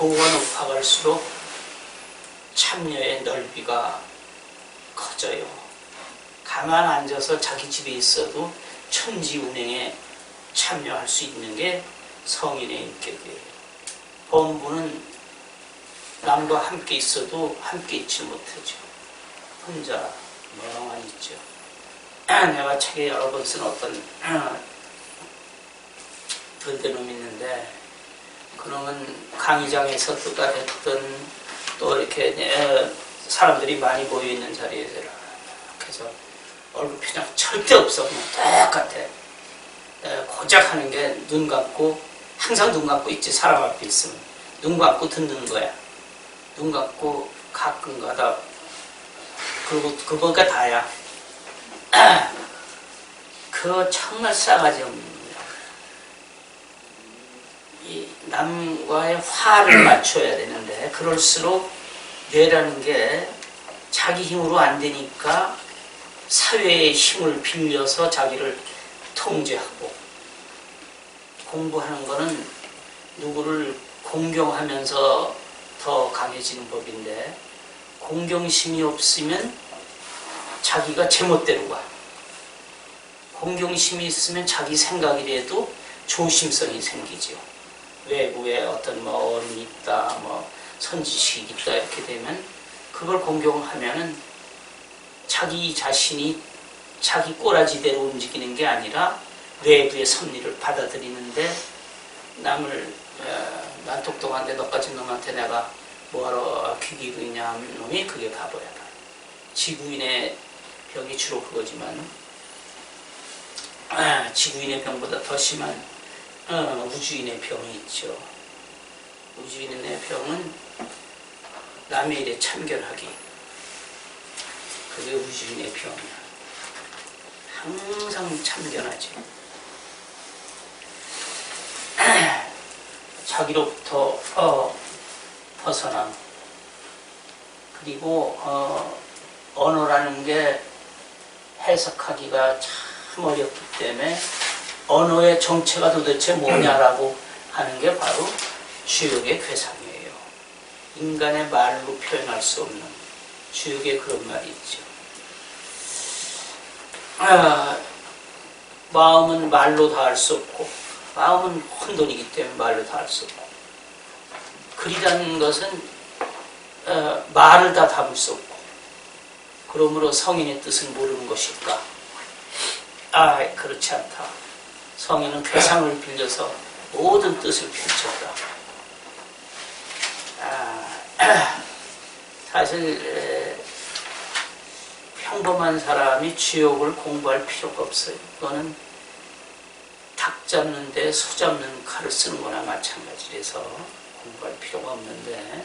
도가 높아갈수록 참여의 넓이가 커져요. 가만 앉아서 자기 집에 있어도 천지 운행에 참여할 수 있는 게 성인의 인격이에요. 범부는 남과 함께 있어도 함께 있지 못하죠. 혼자 멍하니 있죠. 내가 책에 여러 번 쓴 어떤 그대놈 있는데 그놈은 강의장에서 뜨가 됐든 또 이렇게 에, 사람들이 많이 모여 있는 자리에서 해서 얼굴 표정 절대 없어. 그냥 똑같아. 에, 고작 하는 게 눈 감고 항상 눈 감고 있지 사람 앞에 있으면. 눈 감고 듣는 거야. 눈 감고 가끔 가다. 그리고 그거가 다야. 그거 정말 싸가지 없는 거야 이 남과의 화를 맞춰야 되는데 그럴수록 뇌라는 게 자기 힘으로 안 되니까 사회의 힘을 빌려서 자기를 통제하고 공부하는 거는 누구를 공경하면서 더 강해지는 법인데 공경심이 없으면 자기가 제멋대로 가. 공경심이 있으면 자기 생각이라도 조심성이 생기죠. 외부에 어떤 뭐 어른이 있다, 뭐 선지식이 있다 이렇게 되면 그걸 공경하면은 자기 자신이 자기 꼬라지대로 움직이는 게 아니라 외부의 섭리를 받아들이는데 남을 어, 난 똑똑한데 너같은 놈한테 내가 뭐하러 귀 기고 있냐 하는 놈이 그게 바보야. 지구인의 병이 주로 그거지만 아, 지구인의 병보다 더 심한 어, 우주인의 병이 있죠. 우주인의 병은 남의 일에 참견하기. 그게 우주인의 병이야. 항상 참견하지. 자기로부터 어, 벗어남. 그리고 어, 언어라는 게 해석하기가 참 어렵기 때문에 언어의 정체가 도대체 뭐냐라고 하는 게 바로 주역의 괴상이에요. 인간의 말로 표현할 수 없는 주역의 그런 말이 있죠. 아, 마음은 말로 다 할 수 없고 마음은 혼돈이기 때문에 말로 다 할 수 없고 글이라는 것은 어, 말을 다 담을 수 없고 그러므로 성인의 뜻을 모르는 것일까? 아, 그렇지 않다. 성인은 괴상을 빌려서 모든 뜻을 펼쳤다. 아, 사실 에, 평범한 사람이 주역을 공부할 필요가 없어요. 그거는 닭 잡는데 소 잡는 칼을 쓰는 거나 마찬가지라서 공부할 필요가 없는데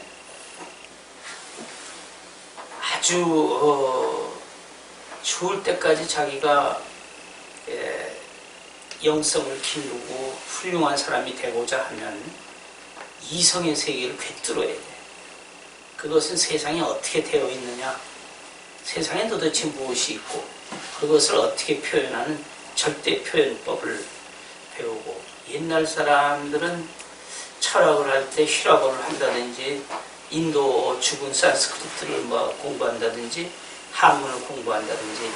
아주 어, 좋을 때까지 자기가 예, 영성을 기르고 훌륭한 사람이 되고자 하면 이성의 세계를 꿰뚫어야 돼. 그것은 세상에 어떻게 되어 있느냐, 세상에 도대체 무엇이 있고 그것을 어떻게 표현하는 절대 표현법을 배우고 옛날 사람들은 철학을 할때 휘라고를 한다든지 인도 죽은 산스크리트를 뭐 공부한다든지 한문을 공부한다든지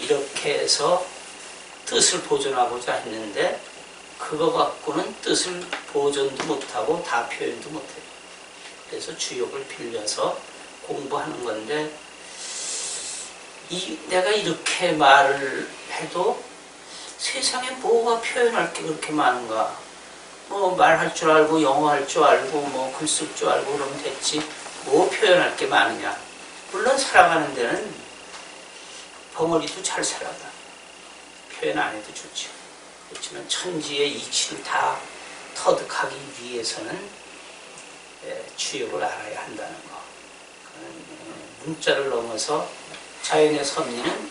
이렇게 해서 뜻을 보존하고자 했는데 그거 갖고는 뜻을 보존도 못하고 다 표현도 못해요. 그래서 주역을 빌려서 공부하는 건데 이, 내가 이렇게 말을 해도 세상에 뭐가 표현할 게 그렇게 많은가? 뭐 말할 줄 알고 영어 할 줄 알고 뭐 글 쓸 줄 알고 그러면 됐지 뭐 표현할 게 많으냐? 물론 살아가는 데는 벙어리도 잘 살아가 표현 안 해도 좋죠. 그렇지만 천지의 이치를 다 터득하기 위해서는 예, 주역을 알아야 한다는 거. 그는 문자를 넘어서 자연의 섭리는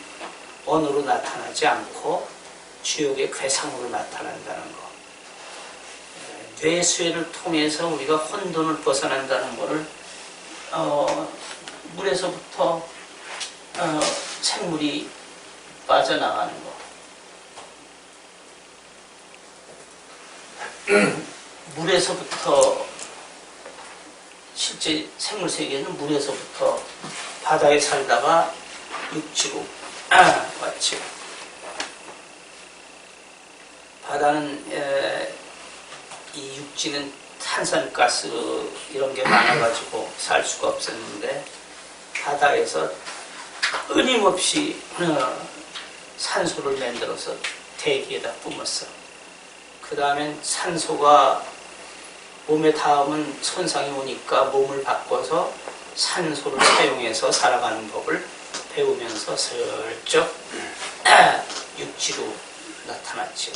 언어로 나타나지 않고 주역의 괴상으로 나타난다는 거. 예, 뇌수회를 통해서 우리가 혼돈을 벗어난다는 것을 어, 물에서부터 어, 생물이 빠져나가는 거. 물에서부터 실제 생물 세계는 물에서부터 바다에 살다가 육지로 왔죠. 바다는 에, 이 육지는 탄산가스 이런 게 많아가지고 살 수가 없었는데 바다에서 끊임없이 어, 산소를 만들어서 대기에다 뿜었어. 그 다음엔 산소가 몸에 닿으면 손상이 오니까 몸을 바꿔서 산소를 사용해서 살아가는 법을 배우면서 슬쩍 육지로 나타났죠.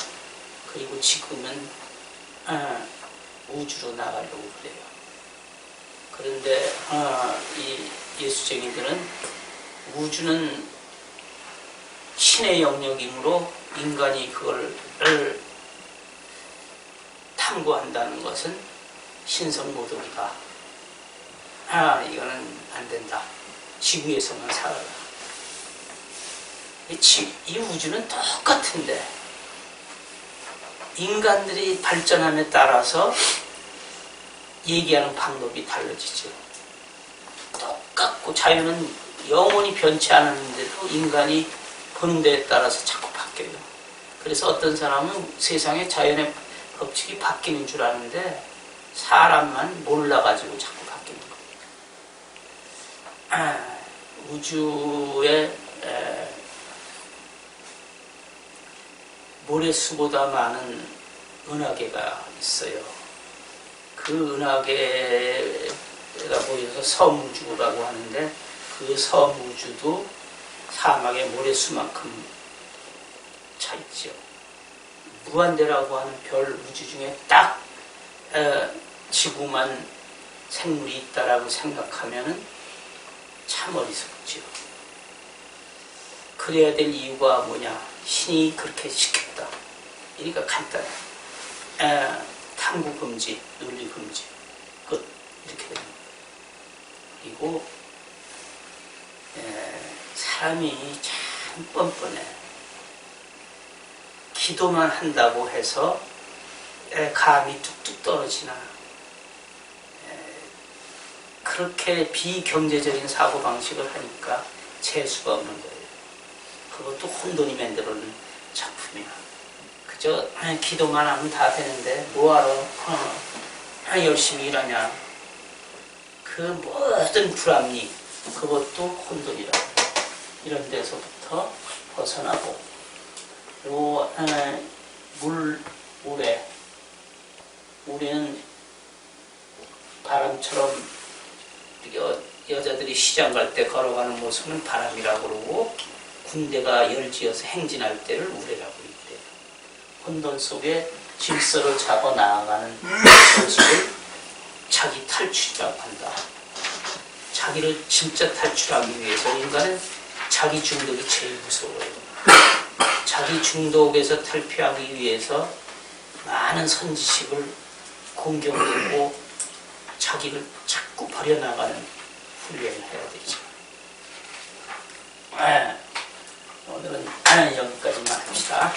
그리고 지금은 아, 우주로 나가려고 그래요. 그런데 아, 이 예수쟁이들은 우주는 신의 영역이므로 인간이 그걸 탐구한다는 것은 신성모독이다. 아, 이거는 안 된다. 지구에서만 살아라. 이, 지, 이 우주는 똑같은데 인간들이 발전함에 따라서 얘기하는 방법이 달라지죠. 똑같고 자연은 영원히 변치 않았는데도 인간이 보는 데에 따라서 자꾸 바뀌어요. 그래서 어떤 사람은 세상에 자연의 법칙이 바뀌는 줄 아는데 사람만 몰라가지고 자꾸 바뀌는 거예요. 아, 우주에 에, 모래수보다 많은 은하계가 있어요. 그 은하계가 모여서 섬우주라고 하는데 그 섬우주도 사막의 모래수만큼 차 있죠. 무한대라고 하는 별 우주 중에 딱 에, 지구만 생물이 있다라고 생각하면은 참 어리석지요. 그래야 될 이유가 뭐냐? 신이 그렇게 시켰다. 그러니까 간단해. 에, 탐구 금지, 논리 금지. 끝. 이렇게 됩니다. 그리고 에, 사람이 참 뻔뻔해. 기도만 한다고 해서 에, 감이 뚝뚝 떨어지나. 에, 그렇게 비경제적인 사고방식을 하니까 재수가 없는 거예요. 그것도 혼돈이 만들어낸 작품이야. 그저 아, 기도만 하면 다 되는데 뭐하러 열심히 일하냐. 그 모든 불합리 그것도 혼돈이라. 이런 데서부터 벗어나고 요 에, 물, 물에 우리는 바람처럼 여, 여자들이 시장 갈 때 걸어가는 모습은 바람이라고 그러고 군대가 열지어서 행진할 때를 우레라고 있대요. 혼돈 속에 질서를 잡아 나아가는 모습을 자기 탈출이라고 한다. 자기를 진짜 탈출하기 위해서 인간은 자기 중독이 제일 무서워요. 자기 중독에서 탈피하기 위해서 많은 선지식을 공경하고 자기를 자꾸 버려나가는 훈련을 해야 되죠. 네. 오늘은 여기까지만 합시다.